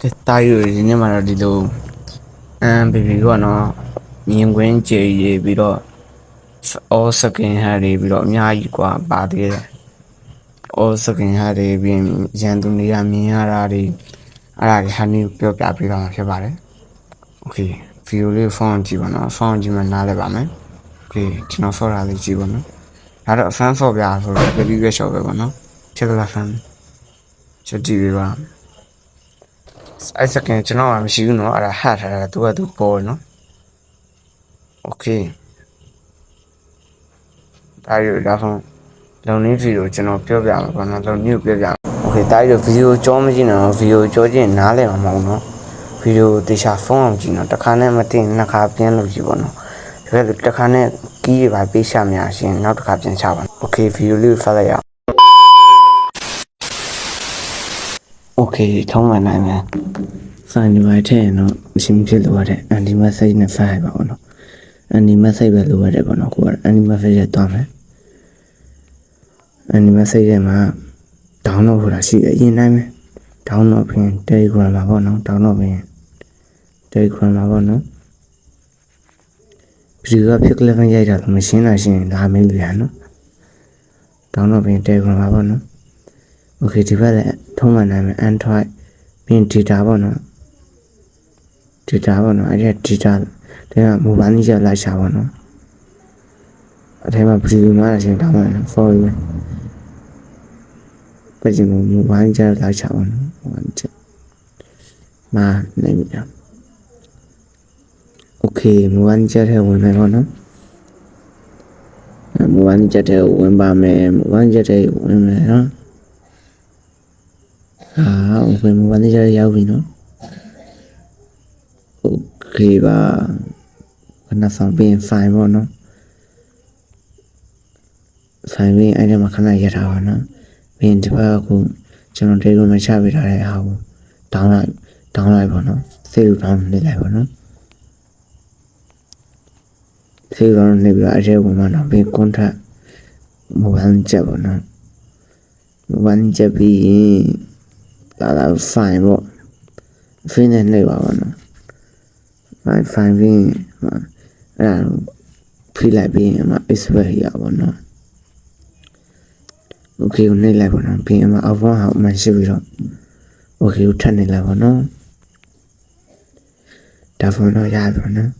ကဲတာယူဒီနေ့မှာတော့ဒီလိုအမ်ဘီဘီပေါ့နော်မြင်ကွင်းကြေရေးပြီးတော့ all second ဟာတွေပြီးတော့အများကြီးกว่าပါသေးတယ် all second ဟာတွေပြီးရင်ရန်သူနေရမြင်ရတာတွေအဲ့ဒါတွေဟာနေပြောပြပေးပါမှာဖြစ်ပါတယ် okay video လေးဖုန်းကြည့်ပါနော်ဖုန်းကြည့်မှနားလဲပါမယ် okay ကျွန်တော်ဆော့တာလေးကြည့်ပါနော်ဒါတော့ fan ဆော့ပြဆိုတော့ baby ပဲရှော့ပဲပေါ့နော်ချက်ကလာ fan ချက်ကြည့်ပေးပါ အဲ့စကန်ကျွန်တော်ကမရှိဘူးเนาะအဲ့ဒါဟတ်ထားတာသူကသူပေါ်เนาะโอเคဒါရဒါဖုန်းလုံနေဗီဒီယိုကျွန်တော်ပြောပြမှာပေါ့နော်လုံနေကိုပြောပြโอเคဒါရဗီဒီယိုကြောမကြည့်နော်ဗီဒီယိုကြောချင်းနားလည်မှာမဟုတ်နော်ဗီဒီယိုတေချာဖုန်းအောင်ကြည့်နော်တစ်ခါနဲ့မတင်နှစ်ခါပြန်လို့ကြည့်ပေါ့နော်ဒါပေမဲ့တစ်ခါနဲ့ကီးတွေပါပေးချများရှင်နောက်တစ်ခါပြန်ချပါโอเคဗီဒီယိုလေးကိုဖတ်လိုက်ရအောင် โอเคထုံးမှန်နိုင်မယ် စာနေပါတဲ့နော်အရှင်ဖြစ်လို့ရတဲ့အန်ဒီမက်ဆေ့နဲ့ဖတ်ရပါဘောနော်အန်ဒီမက်ဆေ့ပဲလိုရတယ်ပေါ့နော်ကိုကအန်ဒီမက်ဆေ့ရဲ့တွားမယ်အန်ဒီမက်ဆေ့ရဲ့မှာ download ဆိုတာရှိတယ်အရင်တိုင်းပဲ download ပြင် Telegram မှာပေါ့နော် download ပြင် Telegram မှာပေါ့နော်ပြီးတော့ဖြစ်ကလေးဖန်ရိုက်တာတော့မရှင်းတာရှင်းဒါမင်းလူရနော် download ပြင် Telegram မှာပေါ့နော် okay ဒီဘက်လည်းထုံးမှန်နိုင်မယ် Android ပြင် data ပေါ့နော် data ပေါ့နော်အဲ့ဒီ data တဲ့က mobile ကြီးလိုက်ရှာပေါ့နော်အထဲမှာ preview မှာရှင်တောင်းပါနော် for you ပဲကျင် mobile ကြီးလိုက်ရှာပေါ့နော် mobile ကြီးမာနေပြီလား okay mobile ကြီးထဲဝင်မယ်ပေါ့နော် mobile ကြီးထဲဝင်ပါမယ် mobile ကြီးထဲဝင်မယ်နော် ဟာ okay mobile ကြီးထဲရောက်ပြီနော် โอเคပါခဏဆောင်ပြီးရင် file ပေါ့နော် file ပြီးရင်အဲ့ဒီမှာခဏရထားပါနော်ပြီးရင်ဒီဘက်ကကိုကျွန်တော် Telegram မှာချပေးထားတဲ့ဟာကို download download ပေါ့နော် save download လုပ်လိုက်ပါနော် save download လုပ်ပြီးတော့အဲ့ဒီပုံမှာတော့ပြီး contact mobile ချက်ပေါ့နော် mobile ချက်ပြီးရင် လာလာ file ပေါ့ file နဲ့နှိပ်ပါပါနော် file file ပြီးရင်အဲ့ဒါဖိလိုက်ပြီးရင်အမ expert ရပါတော့ okay ကိုနှိပ်လိုက်ပါတော့ပြီးရင်အမအဘောဟာအမရှိပြီးတော့ okay ကိုထပ်နှိပ်လိုက်ပါနော်ဒါဖုန်းတော့ရပြီပါနော်